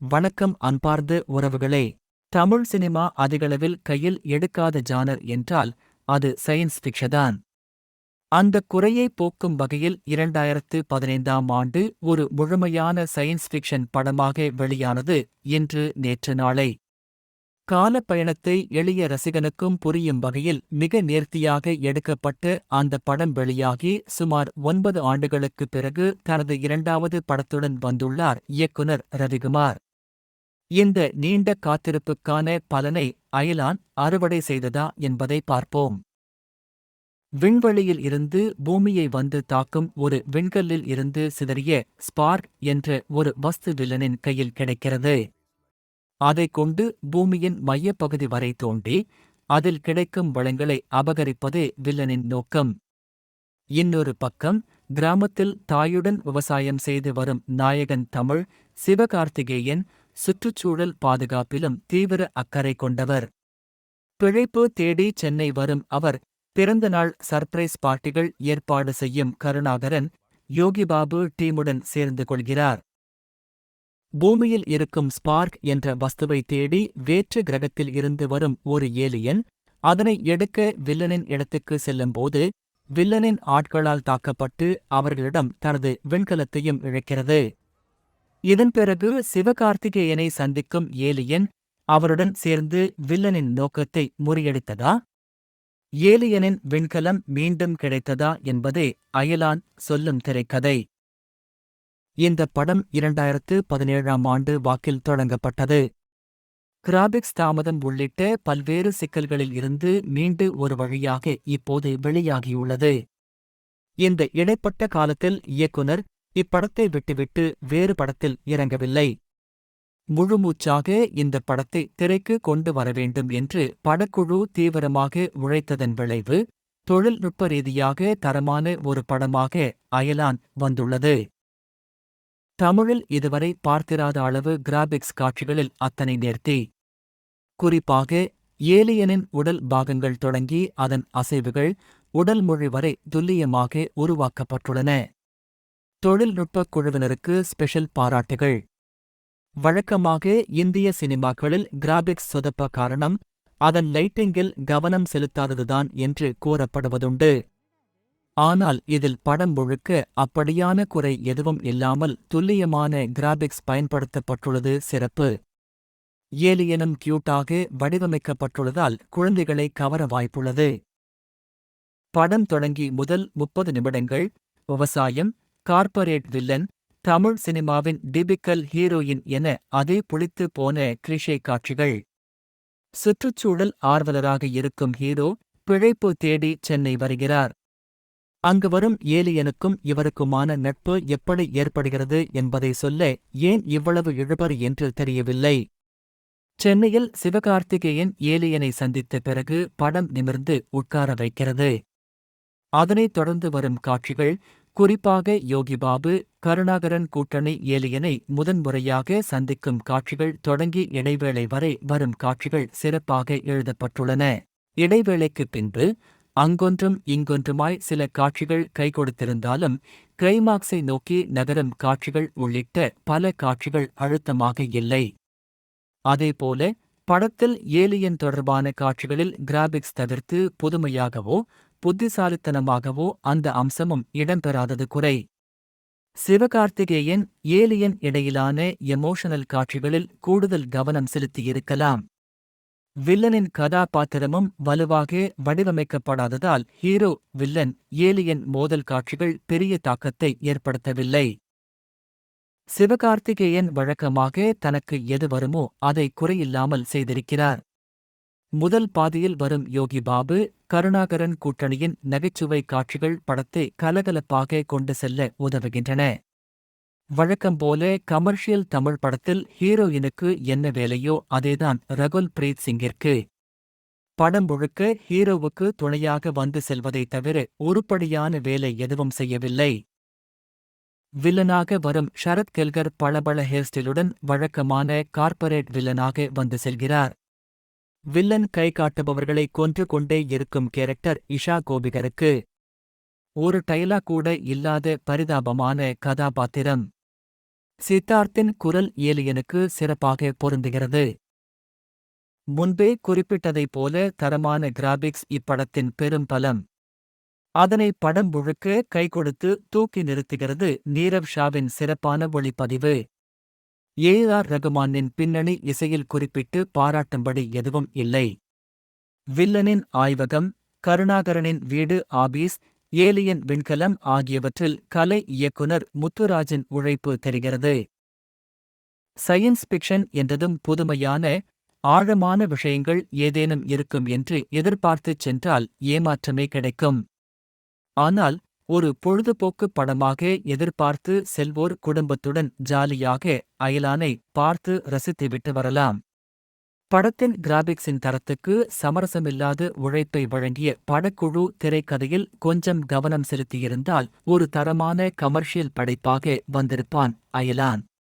வணக்கம் அன்பார்ந்த உறவுகளே. தமிழ் சினிமா அதிகளவில் கையில் எடுக்காத ஜானர் என்றால் அது சயின்ஸ் ஃபிக்ஷதான் அந்த குறையை போக்கும் வகையில் இரண்டாயிரத்து பதினைந்தாம் ஆண்டு ஒரு முழுமையான சயின்ஸ் ஃபிக்ஷன் படமாக வெளியானது இன்று நேற்று நாளை. காலப்பயணத்தை எளிய ரசிகனுக்கும் புரியும் வகையில் மிக நேர்த்தியாக எடுக்கப்பட்டு அந்த படம் வெளியாகி சுமார் ஒன்பது ஆண்டுகளுக்குப் பிறகு தனது இரண்டாவது படத்துடன் வந்துள்ளார் இயக்குனர் ரவிகுமார். இந்த நீண்ட காத்திருப்புக்கான பலனை அயலான் அறுவடை செய்ததா என்பதை பார்ப்போம். விண்வெளியில் இருந்து பூமியை வந்து தாக்கும் ஒரு விண்கல்லில் இருந்து சிதறிய ஸ்பார்க் என்ற ஒரு வஸ்து வில்லனின் கையில் கிடைக்கிறது. அதைக் கொண்டு பூமியின் மையப்பகுதி வரை தோண்டி அதில் கிடைக்கும் வளங்களை அபகரிப்பதே வில்லனின் நோக்கம். இன்னொரு பக்கம் கிராமத்தில் தாயுடன் விவசாயம் செய்து வரும் நாயகன் தமிழ் சிவகார்த்திகேயன் சுற்றுச்சூழல் பாதுகாப்பிலும் தீவிர அக்கறை கொண்டவர். பிழைப்பு தேடி சென்னை வரும் அவர் பிறந்தநாள் சர்ப்ரைஸ் பார்ட்டிகள் ஏற்பாடு செய்யும் கருணாகரன் யோகிபாபு டீமுடன் சேர்ந்து கொள்கிறார். பூமியில் இருக்கும் ஸ்பார்க் என்ற வஸ்துவை தேடி வேற்று கிரகத்தில் இருந்து வரும் ஒரு ஏலியன் அதனை எடுக்க வில்லனின் இடத்துக்கு செல்லும்போது வில்லனின் ஆட்களால் தாக்கப்பட்டு அவர்களிடம் தனது விண்கலத்தையும் இழக்கிறது. இதன் பிறகு சிவகார்த்திகேயனை சந்திக்கும் ஏலியன் அவருடன் சேர்ந்து வில்லனின் நோக்கத்தை முறியடித்ததா? ஏலியனின் விண்கலம் மீண்டும் கிடைத்ததா என்பதே அயலான் சொல்லும் திரைக்கதை. இந்த படம் இரண்டாயிரத்து பதினேழாம் ஆண்டு வாக்கில் தொடங்கப்பட்டது. கிராபிக்ஸ் தாமதம் உள்ளிட்ட பல்வேறு சிக்கல்களில் இருந்து மீண்டு ஒரு வழியாக இப்போது வெளியாகியுள்ளது. இந்த இடைப்பட்ட காலத்தில் இயக்குனர் இப்படத்தை விட்டுவிட்டு வேறு படத்தில் இறங்கவில்லை. முழுமூச்சாக இந்த படத்தை திரைக்கு கொண்டு வர வேண்டும் என்று படக்குழு தீவிரமாக உழைத்ததன் விளைவு தொழில்நுட்ப ரீதியாக தரமான ஒரு படமாக அயலான் வந்துள்ளது. தமிழில் இதுவரை பார்த்திராத அளவு கிராபிக்ஸ் காட்சிகளில் அத்தனை நேர்த்தி. குறிப்பாக ஏலியனின் உடல் பாகங்கள் தொடங்கி அதன் அசைவுகள் உடல் மொழி வரை துல்லியமாக உருவாக்கப்பட்டுள்ளன. தொழில்நுட்பக் குழுவினருக்கு ஸ்பெஷல் பாராட்டுகள். வழக்கமாக இந்திய சினிமாக்களில் கிராபிக்ஸ் சொதப்ப காரணம் அதன் லைட்டிங்கில் கவனம் செலுத்தாததுதான் என்று கூறப்படுவதுண்டு. ஆனால் இதில் படம் முழுக்க அப்படியான குறை எதுவும் இல்லாமல் துல்லியமான கிராபிக்ஸ் பயன்படுத்தப்பட்டுள்ளது சிறப்பு. ஏலியனும் கியூட்டாக வடிவமைக்கப்பட்டுள்ளதால் குழந்தைகளை கவர வாய்ப்புள்ளது. படம் தொடங்கி முதல் முப்பது நிமிடங்கள் விவசாயம் கார்ப்பரேட் வில்லன் தமிழ் சினிமாவின் டிபிக்கல் ஹீரோயின் என அதே புளித்து போன கிரிஷே காட்சிகள். சுற்றுச்சூழல் ஆர்வலராக இருக்கும் ஹீரோ பிழைப்பு தேடி சென்னை வருகிறார். அங்கு வரும் ஏலியனுக்கும் இவருக்குமான நட்பு எப்படி ஏற்படுகிறது என்பதை சொல்ல ஏன் இவ்வளவு இழுபறி என்று தெரியவில்லை. சென்னையில் சிவகார்த்திகேயன் ஏலியனை சந்தித்த பிறகு படம் நிமிர்ந்து உட்கார வைக்கிறது. அதனைத் தொடர்ந்து வரும் காட்சிகள் குறிப்பாக யோகிபாபு கருணாகரன் கூட்டணி ஏலியனை முதன்முறையாக சந்திக்கும் காட்சிகள் தொடங்கி இடைவேளை வரை வரும் காட்சிகள் சிறப்பாக எழுதப்பட்டுள்ளன. இடைவேளைக்குப் பின்பு அங்கொன்றும் இங்கொன்றுமாய் சில காட்சிகள் கைகொடுத்திருந்தாலும் கிளைமாக்ஸை நோக்கி நகரும் காட்சிகள் உள்ளிட்ட பல காட்சிகள் அழுத்தமாக இல்லை. அதேபோல படத்தில் ஏலியன் தொடர்பான காட்சிகளில் கிராபிக்ஸ் தவிர்த்து புதுமையாகவோ புத்திசாலித்தனமாகவோ அந்த அம்சமும் இடம்பெறாதது குறை. சிவகார்த்திகேயன் ஏலியன் இடையிலான எமோஷனல் காட்சிகளில் கூடுதல் கவனம் செலுத்தியிருக்கலாம். வில்லனின் கதாபாத்திரமும் வலுவாக வடிவமைக்கப்படாததால் ஹீரோ வில்லன் ஏலியன் மோதல் காட்சிகள் பெரிய தாக்கத்தை ஏற்படுத்தவில்லை. சிவகார்த்திகேயன் வழக்கமாக தனக்கு எது வருமோ அதை குறையில்லாமல் செய்திருக்கிறார். முதல் பாதியில் வரும் யோகி பாபு கருணாகரன் கூட்டணியின் நகைச்சுவை காட்சிகள் படத்தை கலகலப்பாக கொண்டு செல்ல உதவுகின்றன. வழக்கம்போல கமர்ஷியல் தமிழ் படத்தில் ஹீரோயினுக்கு என்ன வேலையோ அதேதான் ரகுல் பிரீத் சிங்கிற்கு. படம் முழுக்க ஹீரோவுக்கு துணையாக வந்து செல்வதைத் தவிர உருப்படியான வேலை எதுவும் செய்யவில்லை. வில்லனாக வரும் ஷரத் கெல்கர் பளபள ஹேர்ஸ்டைலுடன் வழக்கமான கார்ப்பரேட் வில்லனாக வந்து செல்கிறார். வில்லன் கை காட்டுபவர்களை கொன்று கொண்டே இருக்கும் கேரக்டர் இஷா கோபிகருக்கு ஒரு டைலா கூட இல்லாத பரிதாபமான கதாபாத்திரம். சித்தார்த்தின் குரல் ஏலியனுக்கு சிறப்பாக பொருந்துகிறது. முன்பே குறிப்பிட்டதைப் போல தரமான கிராபிக்ஸ் இப்படத்தின் பெரும் பலம். அதனை படம் முழுக்க கை கொடுத்து தூக்கி நிறுத்துகிறது நீரவ் ஷாவின் சிறப்பான ஒளிப்பதிவு. ஏ ஆர் ரகுமானின் பின்னணி இசையில் குறிப்பிட்டு பாராட்டும்படி எதுவும் இல்லை. வில்லனின் ஆய்வகம் கருணாகரனின் வீடு ஆபீஸ் ஏலியன் விண்கலம் ஆகியவற்றில் கலை இயக்குனர் முத்துராஜின் உழைப்பு தெரிகிறது. சயின்ஸ் பிக்ஷன் என்றதும் புதுமையான ஆழமான விஷயங்கள் ஏதேனும் இருக்கும் என்று எதிர்பார்த்துச் சென்றால் ஏமாற்றமே கிடைக்கும். ஆனால் ஒரு பொழுதுபோக்கு படமாக எதிர்பார்த்து செல்வோர் குடும்பத்துடன் ஜாலியாக அயலானை பார்த்து ரசித்துவிட்டு வரலாம். படத்தின் கிராபிக்ஸின் தரத்துக்கு சமரசமில்லாத உழைப்பை வழங்கிய படக்குழு திரைக்கதையில் கொஞ்சம் கவனம் செலுத்தியிருந்தால் ஒரு தரமான கமர்ஷியல் படைப்பாக வந்திருப்பான் அயலான்.